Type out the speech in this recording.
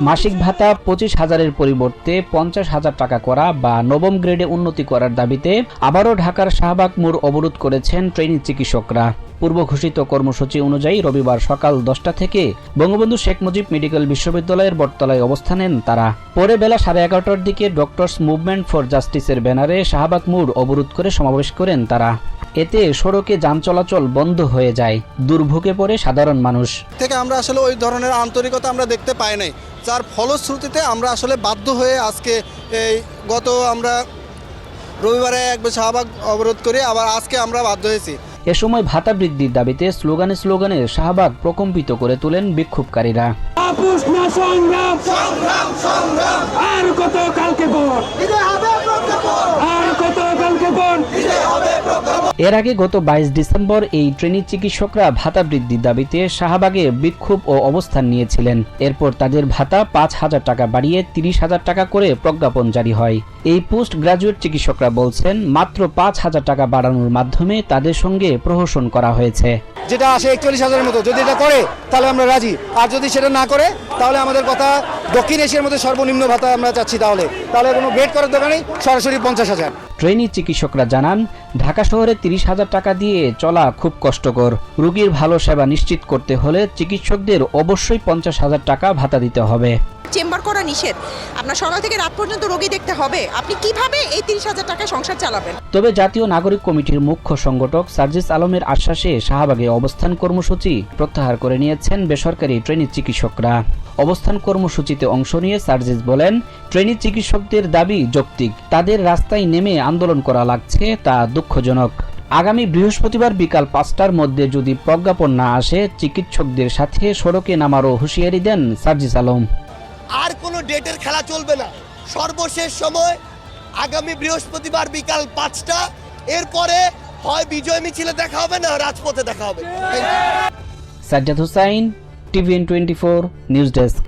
মাসিক ভাতা পঁচিশ হাজারের পরিবর্তে পঞ্চাশ হাজার টাকা করা বা নবম গ্রেডে উন্নতি করার দাবিতে আবারও ঢাকার শাহবাগ মোড় অবরোধ করেছেন ট্রেনি চিকিৎসকরা। পূর্ব ঘোষিত কর্মসূচি অনুযায়ী রবিবার সকাল দশটা থেকে বঙ্গবন্ধু শেখ মুজিব মেডিকেল বিশ্ববিদ্যালয়ের বটতলায় অবস্থান নেন তারা। পরে বেলা সাড়ে এগারোটার দিকে ডক্টরস মুভমেন্ট ফর জাস্টিসের ব্যানারে শাহবাগ মোড় অবরোধ করে সমাবেশ করেন তারা। এতে সড়কে যান চলাচল বন্ধ হয়ে যায়। দুর্ভোগে পড়ে সাধারণ মানুষ। থেকে আমরা আসলে ওই ধরনের আন্তরিকতা আমরা দেখতে পাই নাই। যার ফলশ্রুতিতে আমরা আসলে বাধ্য হয়ে আজকে এই গত আমরা রবিবারে একবার শাহবাগ অবরোধ করি আবার আজকে আমরা বাধ্য হয়েছি। এ সময় ভাতা বৃদ্ধির দাবিতে স্লোগানে স্লোগানে শাহবাগ প্রকম্পিত করে তোলেন বিক্ষোভকারীরা। আর কত কালকে পর আর কত কালকে পর এর আগে গত বাইশ ডিসেম্বর এই ট্রেনি চিকিৎসকরা ভাতা বৃদ্ধির দাবিতে শাহবাগে বিক্ষোভ ও অবস্থান নিয়েছিলেন। এরপর তাদের ভাতা পাঁচ হাজার টাকা বাড়িয়ে তিরিশ হাজার টাকা করে প্রজ্ঞাপন জারি হয়। এই পোস্ট গ্রাজুয়েট চিকিৎসকরা বলছেন, মাত্র পাঁচ হাজার টাকা বাড়ানোর মাধ্যমে তাদের সঙ্গে প্রহসন করা হয়েছে। যেটা আসে একচল্লিশ হাজারের মতো, যদি এটা করে, তাহলে আমরা রাজি। আর যদি সেটা না করে, তাহলে আমাদের কথা দক্ষিণ এশিয়ার মধ্যে সর্বনিম্ন ভাতা আমরা চাচ্ছি তাহলে। তাহলে কোনো বেড করার দোকানে সরাসরি পঞ্চাশ হাজার। ট্রেনি চিকিৎসকরা জানান ঢাকা শহরে তিরিশ হাজার টাকা দিয়ে চলা খুব কষ্টকর। রোগীর ভালো সেবা নিশ্চিত করতে হলে চিকিৎসকদের অবশ্যই পঞ্চাশ হাজার টাকা ভাতা দিতে হবে। চেম্বার করা নিষেধ। আপনার সকাল থেকে রাত পর্যন্ত রোগী দেখতে হবে। আপনি কীভাবে এই তিরিশ হাজার টাকায় সংসার চালাবেন? তবে জাতীয় নাগরিক কমিটির মুখ্য সংগঠক সার্জিস আলমের আশ্বাসে শাহবাগে অবস্থান কর্মসূচি প্রত্যাহার করে নিয়েছেন বেসরকারি ট্রেনি চিকিৎসকরা। অবস্থান কর্মসূচিতে অংশ নিয়ে সার্জিস বলেন ট্রেনি চিকিৎসকদের দাবি যৌক্তিক। তাদের রাস্তায় নেমে আন্দোলন করা লাগছে তা দুঃখজনক। আগামী বৃহস্পতিবার বিকাল পাঁচটার মধ্যে যদি প্রজ্ঞাপন না আসে চিকিৎসকদের সাথে সড়কে নামারও হুঁশিয়ারি দেন সার্জিস আলম। আর কোনো ডেটের খেলা চলবে না। সর্বশেষ সময় আগামী বৃহস্পতিবার বিকাল পাঁচটা। এরপরে হয় বিজয় মিছিলে দেখা হবে না রাজপথে দেখা হবে। Sajjad Hussain TVN twenty four news desk